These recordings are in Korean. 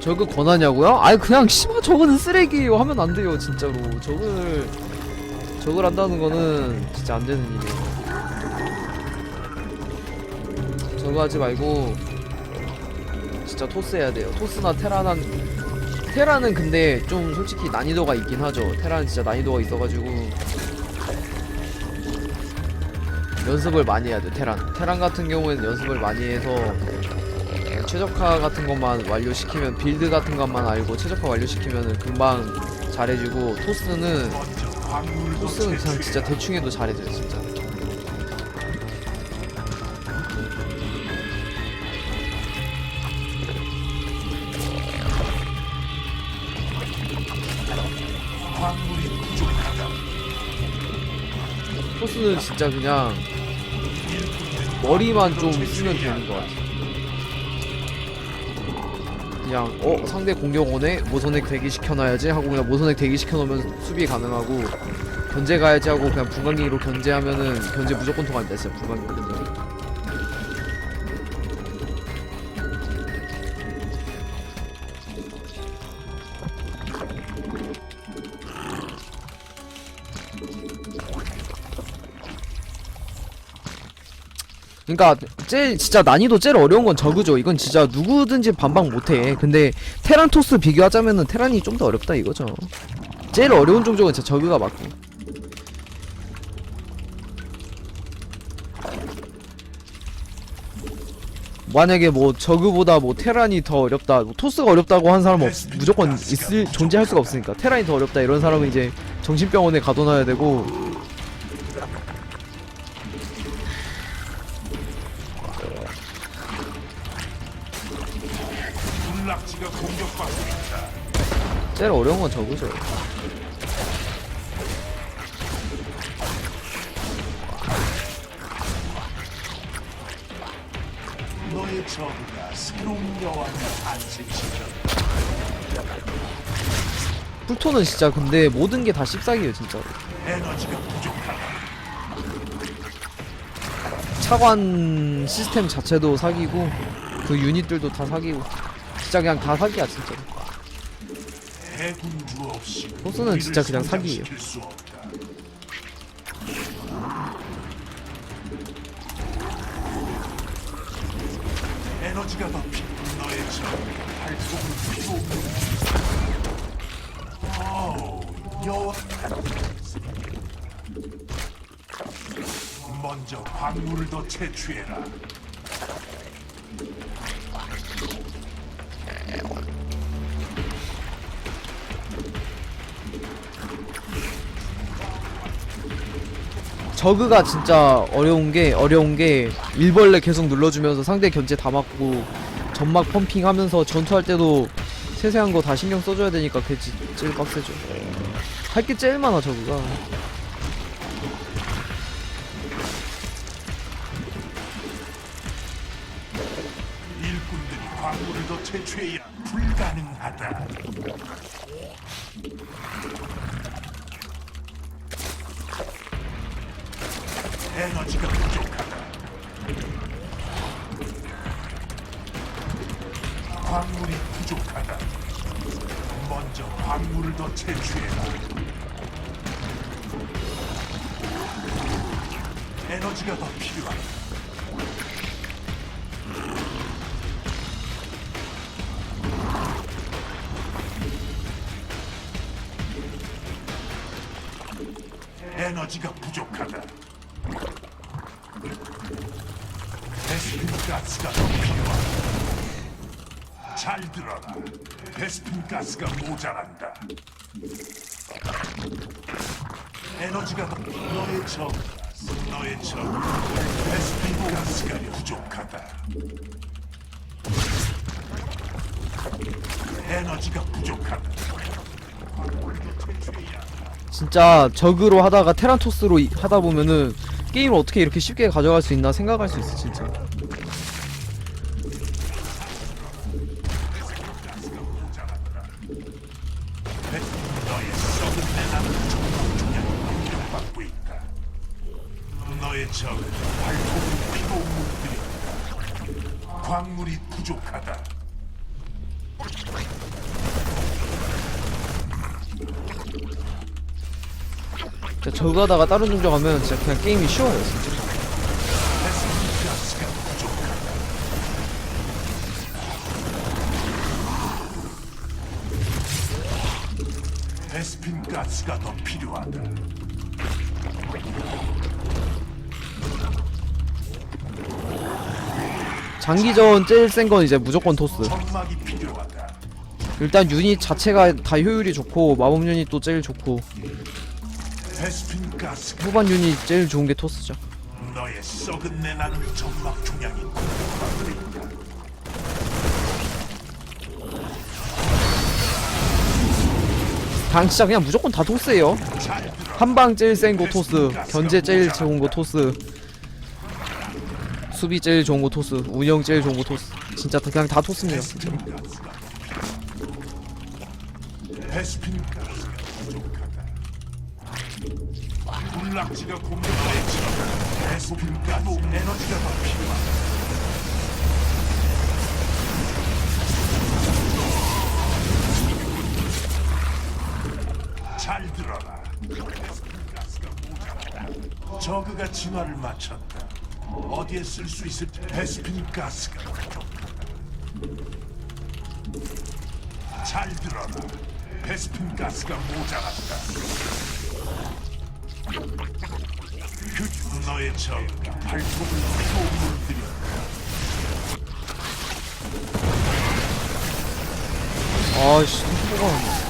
저거 권하냐고요? 아니 그냥 씨발 저거는 쓰레기예요. 하면 안 돼요 진짜로. 저걸 저걸 한다는 거는 진짜 안 되는 일이에요 저거 하지 말고 진짜 토스 해야 돼요. 토스나 테라난 테라는 근데 좀 솔직히 난이도가 있긴 하죠. 테라는 진짜 난이도가 있어가지고 연습을 많이 해야 돼 테란. 테란 같은 경우에는 연습을 많이 해서 최적화 같은 것만 완료시키면 빌드 같은 것만 알고 최적화 완료시키면 금방 잘해주고 토스는 토스는 그냥 진짜 대충 해도 잘해줘요 진짜 토스는 진짜 그냥 머리만 좀 쓰면 되는 것 같아. 그냥 어 상대 공격 오네 모선액 대기 시켜놔야지 하고 그냥 모선액 대기 시켜놓으면 수비 가능하고 견제 가야지 하고 그냥 분광기로 견제하면은 견제 무조건 통합니다 진짜 분광기 그러니까 제일 진짜 난이도 제일 어려운 건 저그죠. 이건 진짜 누구든지 반박 못해. 근데 테란토스 비교하자면은 테란이 좀 더 어렵다 이거죠. 제일 어려운 종족은 진짜 저그가 맞고. 만약에 뭐 저그보다 뭐 테란이 더 어렵다, 뭐 토스가 어렵다고 한 사람은 없, 무조건 있을 존재할 수가 없으니까 테란이 더 어렵다 이런 사람은 이제 정신병원에 가둬놔야 되고 제일 어려운 건 저그죠. 너의 저그가 새로운 여왕을 탄생시켰다. 풀토는 진짜 근데 모든 게 다 씹사기예요 진짜로. 에너지가 부족하다. 차관 시스템 자체도 사기고 그 유닛들도 다 사기고 진짜 그냥 다 사기야 진짜로. 우리를 진짜 그냥 사기예요. 에너지가 더. 너의 필요 여왕. 먼저 광물을 더 채취해라. 저그가 진짜 어려운 게 어려운 게 일벌레 계속 눌러주면서 상대 견제 다 막고 점막 펌핑하면서 전투할 때도 세세한 거 다 신경 써줘야 되니까 그게 지- 제일 빡세죠. 할 게 제일 많아 저그가. 일꾼들이 광물을 더 채취해야 불가능하다. 에너지가 부족하다. 광물이 부족하다. 먼저 광물을 더 채취해라. 에너지가 더 필요하다. 에너지가 부족하다. 가스가 더 필요하다. 잘 들어라. 베스핀 가스가 모자란다. 에너지가 더 너의 적 너의 적 베스핀 가스가 부족하다. 에너지가 부족하다. 진짜 저그로 하다가 테란토스로 이- 하다 보면은 게임을 어떻게 이렇게 쉽게 가져갈 수 있나 생각할 수 있어 진짜 광물이 부족하다. 진짜 저거 하다가 다른 종족 하면 진짜 그냥 게임이 쉬워요 진짜 베스핀 가스가 부족하다. 베스핀 가스가 더 필요하다. 장기전 제일 센 건 이제 무조건 토스. 일단 유닛 자체가 다 효율이 좋고 마법 유닛도 제일 좋고 후반 유닛 제일 좋은 게 토스죠. 당 진짜 그냥 무조건 다 토스예요. 한방 제일 센 거 토스 견제 제일 좋은 거 토스 수비 제일 좋은 거 토스 운영 제일 좋은 거 토스 진짜 다- 그냥 다 토스입니다 진짜 베스핀 가스가 더 필요하다. 잘 들어라. 저그가 진화를 마쳤다. 어디에 쓸 수 있을지 베스핀 가스가. 잘 들어라. 베스핀 가스가 모자랐다. 그 너의 적가 발톱을 피고 물들였다. 아씨 토스가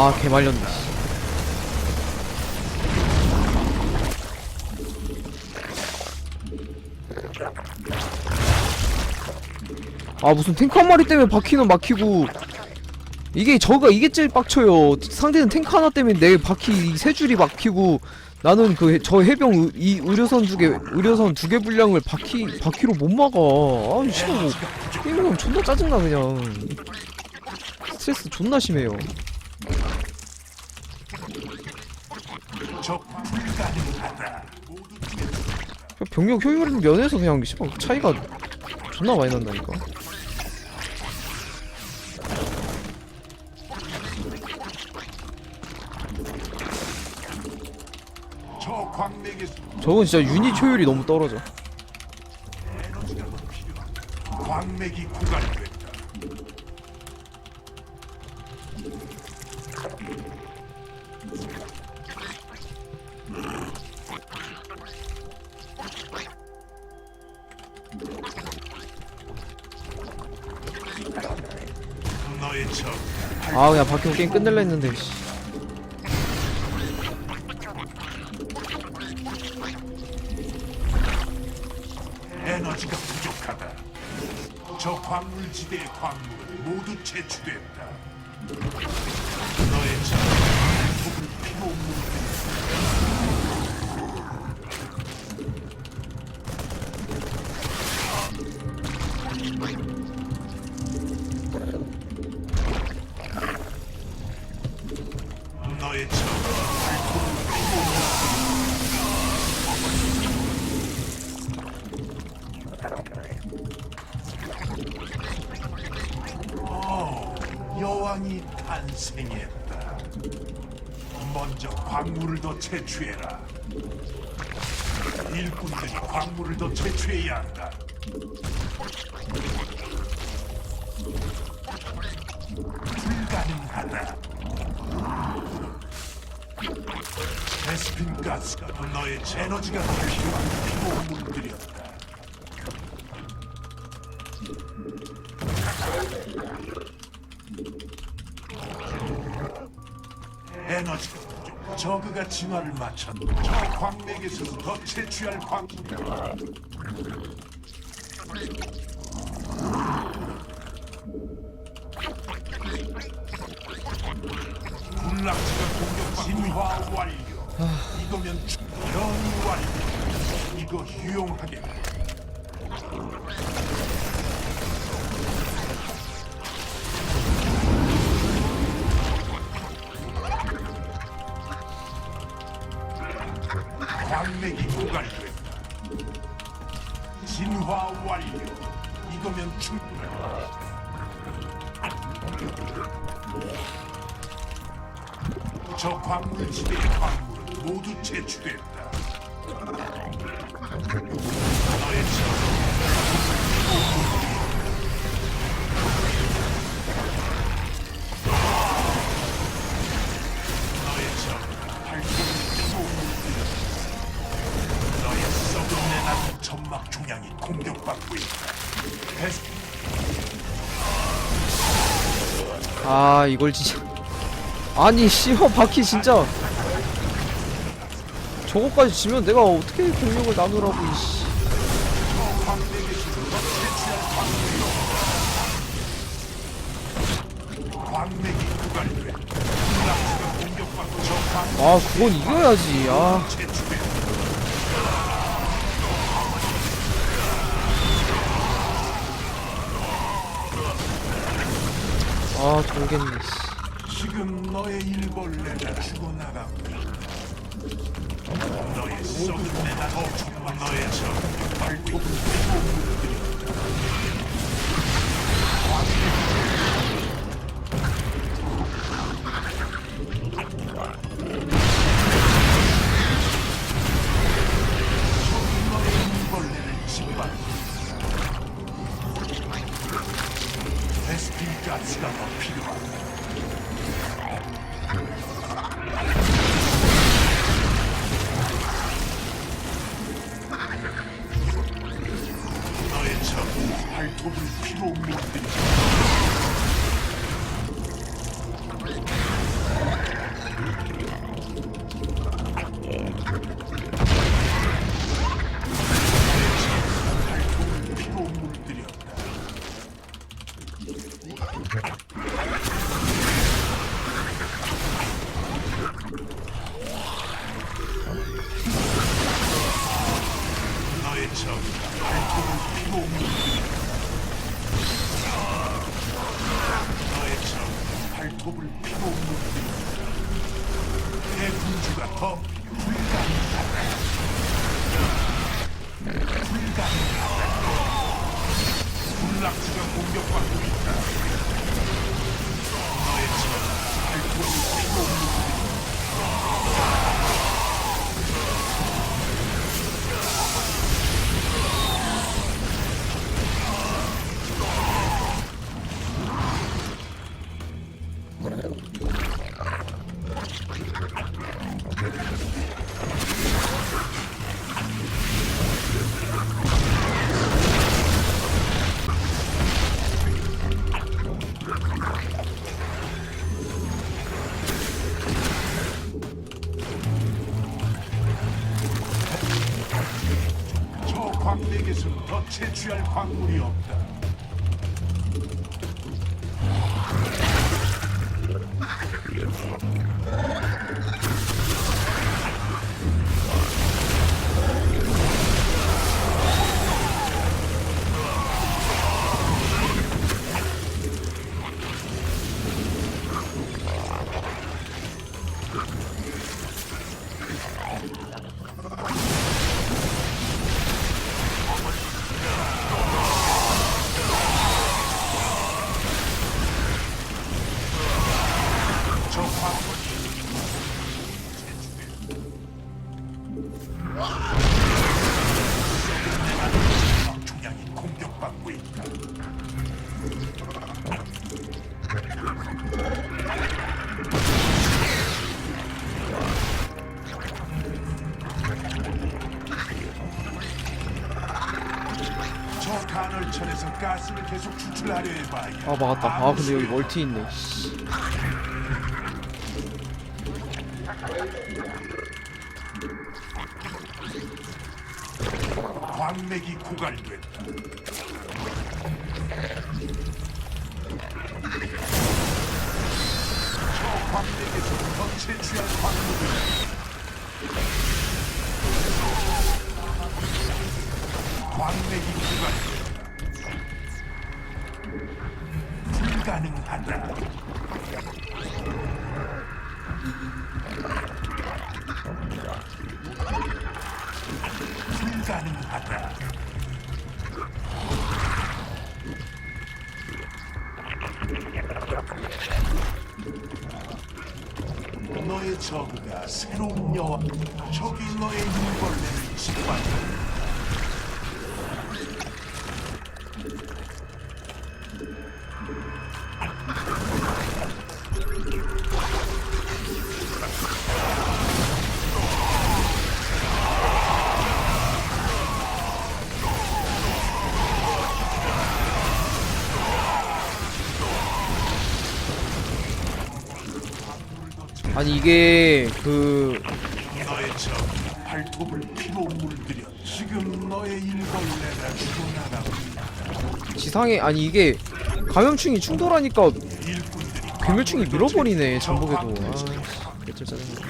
아 개말렸네 씨. 아 무슨 탱크 한 마리 때문에 바퀴는 막히고 이게 저가 이게 제일 빡쳐요 상대는 탱크 하나 때문에 내 바퀴 세 줄이 막히고 나는 그 저 해병 의, 이 의료선 두개 의료선 두 개 분량을 바퀴 바퀴로 못 막아 아 싫어 에너지가 부족. 게임하면 존나 짜증나 그냥 스트레스 존나 심해요 적 불가능하다. 모두 병력 효율 면에서 그냥 씨발 차이가 존나 많이 난다니까 저 저건 진짜 유닛 효율이 너무 떨어져. 광맥이 고갈됐 아 그냥 바뀌고 게임 끝낼라 했는데 씨. 에너지가 부족하다. 저 광물지대의 광물은 모두 채취됐다. 너의 적 발톱을 피고 물들 여왕이 탄생했다. 먼저 광물을 더 채취해라. 일꾼들이 광물을 더 채취해야 한다. 불가능하다. 베스핀 가스가 너의 에너지가 더 필요한 피고 물들였다. 에너지가 부족. 저그가 진화를 마쳤다. 저 광맥에서 더 채취할 광 광맥이 고갈됐다. 진화 완료. 이거면 충분하다. 저 광물 지대의 광물은 모두 채취됐다. 종양이 공격받고 있다. 아 이걸 진짜. 아니 씨발 바퀴 진짜. 저거까지 지면 내가 어떻게 공격을 나누라고 이씨. 아 그건 이겨야지. 아, 돌겠네 씨. 지금 너의 일벌레가 죽어나가고 너의 썩은 내가 너의 적 빼고 물들여 가스가 더 필요하다 okay 저 광맥에서 더 채취할 광물이 없다. 저 간헐천에서 가스를 계속 추출하려 해봐야 아 막았다 아 근데 여기 멀티 있네 씨. 광맥이 고갈됐다. 저 광맥에서 더 왕래 입수가 불가능하다. 불가능하다. 너의 저그가 새로운 여왕, 저기 너의 아니 이게 그 너의 적이 발톱을 피로 물들여 지금 너의 일벌레가 죽어나가고 지상에 아니 이게 감염충이 충돌하니까 밀어버리네 저 전복에도 아. 개쩔 짜증나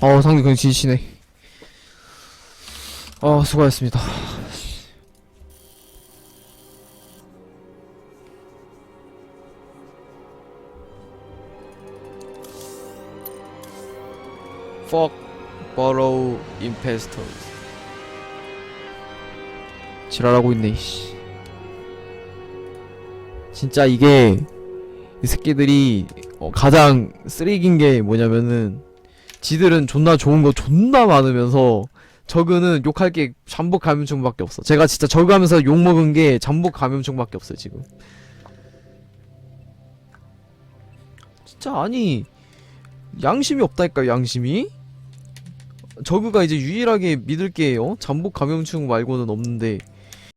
어 상대 그냥 지시네 어 수고하셨습니다 Fuck Burrow Impestors 지랄하고 있네 씨 진짜 이게 이 새끼들이 어, 가장 쓰레기인 게 뭐냐면은 지들은 존나 좋은 거 존나 많으면서 저그는 욕할 게 잠복 감염충밖에 없어. 제가 진짜 저그 하면서 욕 먹은 게 잠복 감염충밖에 없어요, 지금. 진짜 아니 양심이 없다니까, 양심이? 저그가 이제 유일하게 믿을 게 어? 잠복 감염충 말고는 없는데